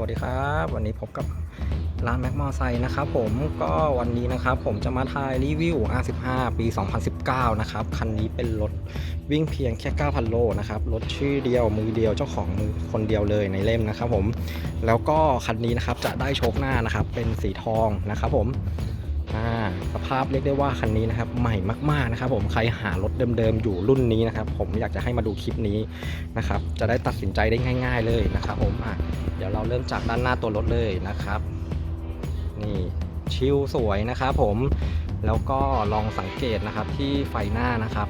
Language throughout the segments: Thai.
วัสดีครับ วันนี้พบกับร้านแม็กมอไซค์นะครับผมก็วันนี้นะครับผมจะมาถ่ายรีวิว R15 ปี 2019 นะครับ คันนี้เป็นรถวิ่งเพียงแค่ 9,000 โลนะครับ รถชื่อเดียวมือเดียวเจ้าของมือคนเดียวเลยในเล่มนะครับผมแล้วก็คันนี้นะครับจะได้โชคหน้านะครับเป็นสีทองนะครับผม ภาพเรียกได้ว่าคันนี้นะครับใหม่มากๆนะครับ ผมใครหารถเดิมๆอยู่รุ่นนี้นะครับ ผมอยากจะให้มาดูคลิปนี้นะครับ จะได้ตัดสินใจได้ง่าย ๆเลยนะครับ ผมอะเดี๋ยวเราเริ่มจากด้านหน้าตัวรถเลยนะครับ นี่ชิลสวยนะครับ ผมแล้วก็ลองสังเกตนะครับที่ไฟหน้านะครับ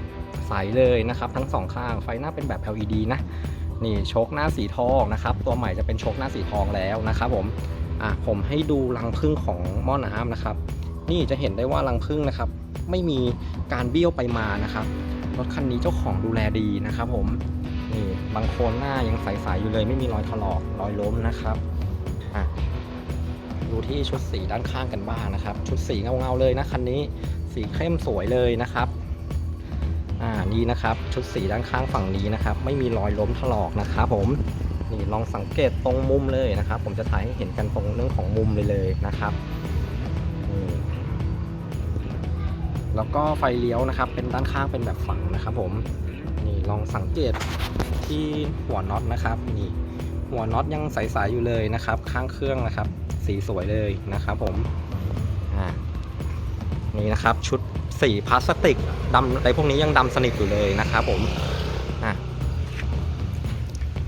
ใสเลยนะครับ ทั้งสองข้างไฟหน้าเป็นแบบ LED นะนี่โชคหน้าสีทองนะครับ ตัวใหม่จะเป็นโชคหน้าสีทองแล้วนะครับ ผมอะผมให้ดูรังพึ่งของหม้อน้ำนะครับ นี่จะเห็นได้ว่ารังพึ่งนะครับ ไม่มีการเบี้ยวไปมานะครับรถคันนี้เจ้าของดูแลดีนะครับผมนี่บางโคนหน้ายังใสๆอยู่เลย ไม่มีรอยถลอกรอยล้มนะครับอะดูที่ชุดสีด้านข้างกันบ้างนะครับ ชุดสีเงาๆเลยนะคันนี้สีเข้มสวยเลยนะครับอ่านี่นะครับ ชุดสีด้านข้างฝั่งนี้นะครับ ไม่มีรอยล้มถลอกนะครับผมนี่ลองสังเกตตรงมุมเลยนะครับ ผมจะถ่ายให้เห็นกันตรงเรื่องของมุมเลยเลยนะครับนี่ แล้วก็ไฟเลี้ยวนะครับ เป็นด้านข้างเป็นแบบฝังนะครับ ผมนี่ลองสังเกตที่หัวน็อตนะครับนี่หัวน็อตยังใสๆอยู่เลยนะครับ ข้างเครื่องนะครับ สีสวยเลยนะครับผมนี่นะครับชุดสีพลาสติกดำอะไรพวกนี้ยังดำสนิทอยู่เลยนะครับผมอ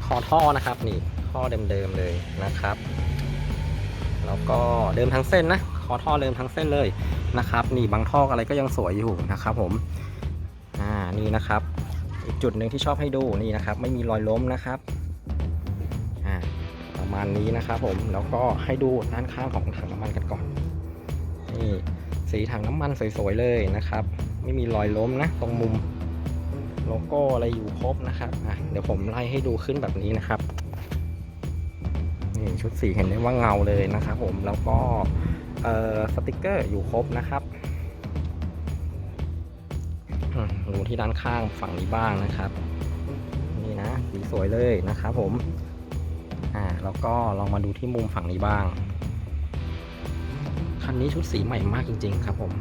คอท่อนะครับนี่ท่อเดิมๆเลยนะครับ แล้วก็เดิมทั้งเส้นนะคอท่อเดิมทั้งเส้นเลย นะครับ นี่บางท่ออะไรก็ยังสวยอยู่นะครับผม อ่า นี่นะครับ อีกจุดหนึ่งที่ชอบให้ดูนี่นะครับ ไม่มีรอยล้มนะครับ อ่า ประมาณนี้นะครับผม แล้วก็ให้ดูด้านข้างของถังน้ำมันกันก่อน นี่สีถังน้ำมันสวยๆเลยนะครับ ไม่มีรอยล้มนะ ตรงมุมโลโก้อะไรอยู่ครบนะครับ อะ เดี๋ยวผมไล่ให้ดูขึ้นแบบนี้นะครับ ชุดสีเห็นได้ว่าเงาเลยนะครับผมแล้วก็สติกเกอร์อยู่ครบนะครับดูที่ด้านข้างฝั่งนี้บ้างนะครับนี่นะสีสวยเลยนะครับผมอ่าแล้วก็ลองมาดูที่มุมฝั่งนี้บ้างคันนี้ชุดสีใหม่มากจริง ๆ ครับผม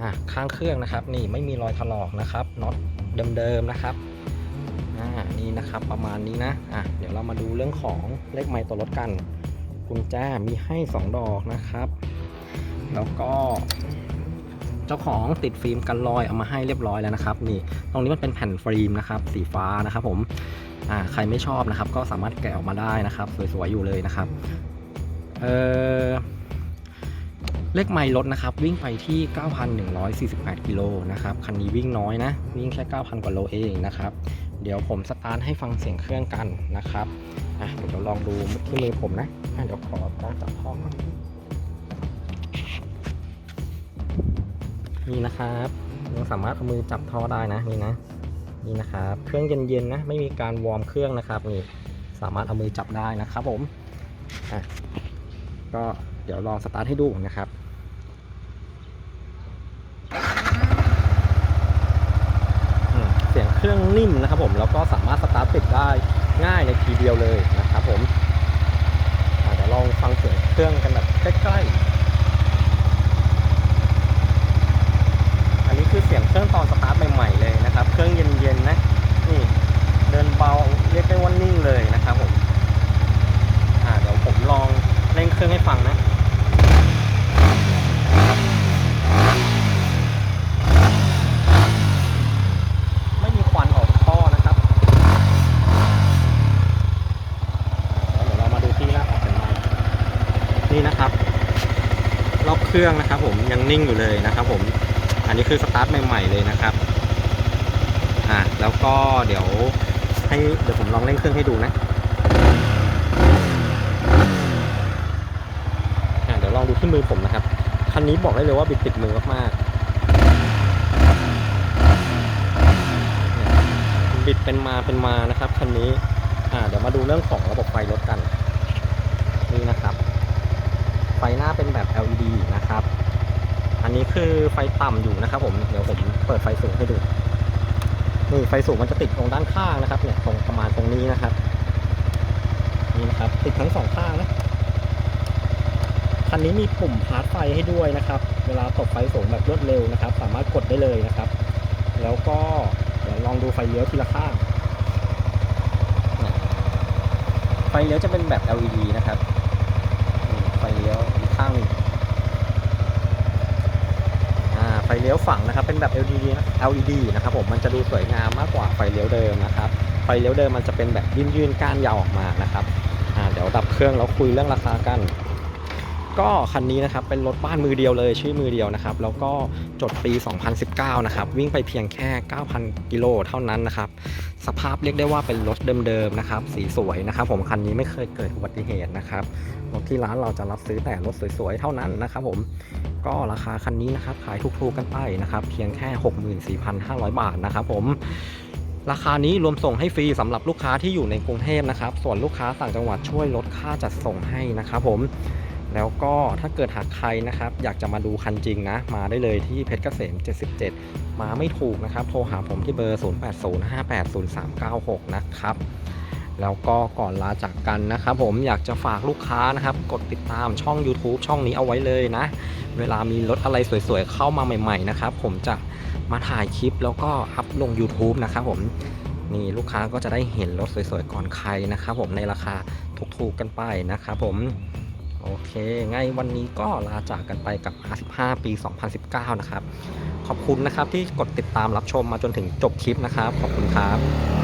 อ่าข้างเครื่องนะครับ นี่ไม่มีรอยถลอกนะครับน็อตเดิมๆนะครับานี่นะครับประมาณนี้นะอะเดี๋ยวเรามาดูเรื่องของเลขไมล์ตัวรถกันกุญแจมีให้ 2 ดอกนะครับ แล้วก็เจ้าของติดฟิล์มกันรอยเอามาให้เรียบร้อยแล้วนะครับ นี่ตรงนี้มันเป็นแผ่นฟิล์มนะครับ สีฟ้านะครับผมอ่าใครไม่ชอบนะครับ ก็สามารถแกะออกมาได้นะครับ สวยๆอยู่เลยนะครับเออเลขไมล์รถนะครับ วิ่งไปที่ 9,148 กิโลนะครับ คันนี้วิ่งน้อยนะ วิ่งแค่ 9,000 กว่าโลเองนะครับ เดี๋ยวผมสตาร์ทให้ฟังเสียงเครื่องกันนะครับอะเดี๋ยวลองดูที่มือผมนะอะเดี๋ยวขอต้งจับท่อก่อนนี่นะครับยังสามารถเอามือจับท่อได้นะนี่นะนี่นะครับเครื่องเย็นๆนะไม่มีการวอร์มเครื่องนะครับนี่สามารถเอามือจับได้นะครับผมอะก็เดี๋ยวลองสตาร์ทให้ดูนะครับ อืมเสียงเครื่อง นิ่มนะครับผมแล้วก็สามารถสตาร์ทติดได้ง่ายในทีเดียวเลยนะครับผมเดี๋ยวลองฟังเสียงเครื่องกันแบบใกล้ๆ อันนี้คือเสียงเครื่องตอนสตาร์ทใหม่ๆเลยนะครับ เครื่องเย็นๆนะ นี่เดินเบาเรียกได้ว่านิ่งเลยนะครับผมอ่าเดี๋ยวผมลองเร่งเครื่องให้ฟังนะ ไม่มีควันออกจากท่อนะครับแล้วเดี๋ยวเรามาดูที่หน้าปัดกันบ้างนี่นะครับรอบ เครื่องนะครับ ผมยังนิ่งอยู่เลยนะครับ ผมอันนี้คือสตาร์ทใหม่ๆเลยนะครับอ่าแล้วก็เดี๋ยวให้เดี๋ยวผมลองเร่งเครื่องให้ดูนะอ่าเดี๋ยวลองดูที่มือผมนะครับคันนี้บอกได้เลยว่าบิดติดมือมากๆบิดเป็นมาเป็นมานะครับคันนี้อ่าเดี๋ยวมาดูเรื่องของระบบไฟรถกันนี่นะครับ ฟหน้าเป็นแบบ LED นะครับ อันนี้คือไฟต่ำอยู่นะครับ ผมเดี๋ยวผมเปิดไฟสูงให้ดูนี่ไฟสูงมันจะติดตรงด้านข้างนะครับ เนี่ยตรงประมาณตรงนี้นะครับนี่นะครับ ติดทั้งสองข้างนะคันนี้มีปุ่มพาร์ทไฟให้ด้วยนะครับ เวลาตบไฟสูงแบบรวดเร็วนะครับ สามารถกดได้เลยนะครับ แล้วก็เดี๋ยวลองดูไฟเลี้ยวทีละข้างไฟเลี้ยวจะเป็นแบบ LED นะครับ เลี้ยวอีกข้างนึ่งอ่าไฟเลี้ยวฝั่งนะครับ เป็นแบบ LED นะ LED นะครับผมมันจะดูสวยงามมากกว่าไฟเลี้ยวเดิมนะครับ ไฟเลี้ยวเดิมมันจะเป็นแบบยื่นๆก้านยาวออกมานะครับอ่าเดี๋ยวดับเครื่องแล้วคุยเรื่องราคากัน ก็คันนี้นะครับเป็นรถบ้านมือเดียวเลยชื่อมือเดียวนะครับ แล้วก็จดปี 2019 นะครับ วิ่งไปเพียงแค่ 9,000 กิโลเท่านั้นนะครับ สภาพเรียกได้ว่าเป็นรถเดิมๆนะครับ สีสวยนะครับ ผมคันนี้ไม่เคยเกิดอุบัติเหตุนะครับรถที่ร้านเราจะรับซื้อแต่รถสวยๆเท่านั้นนะครับผมก็ราคาคันนี้นะครับขายถูกๆกันไปนะครับเพียงแค่ 64,500 บาทนะครับผมราคานี้รวมส่งให้ฟรีสำหรับลูกค้าที่อยู่ในกรุงเทพนะครับ ส่วนลูกค้าต่างจังหวัดช่วยลดค่าจัดส่งให้นะครับผม แล้วก็ถ้าเกิดหากใครนะครับ อยากจะมาดูคันจริงนะ มาได้เลยที่เพชรเกษม 77 มาไม่ถูกนะครับ โทรหาผมที่เบอร์ 0805800396 นะครับ แล้วก็ก่อนลาจากกันนะครับ ผมอยากจะฝากลูกค้านะครับ กดติดตามช่อง YouTube ช่องนี้เอาไว้เลยนะ เวลามีรถอะไรสวยๆ เข้ามาใหม่ ๆ นะครับ ผมจะมาถ่ายคลิปแล้วก็อัพลง YouTube นะครับผมนี่ลูกค้าก็จะได้เห็นรถสวยๆ ก่อนใครนะครับผมในราคาถูกๆกันไปนะครับผม โอเคไงวันนี้ก็ลาจากกันไปกับ55ปี 2019 นะครับ ขอบคุณนะครับที่กดติดตามรับชมมาจนถึงจบคลิปนะครับ ขอบคุณครับ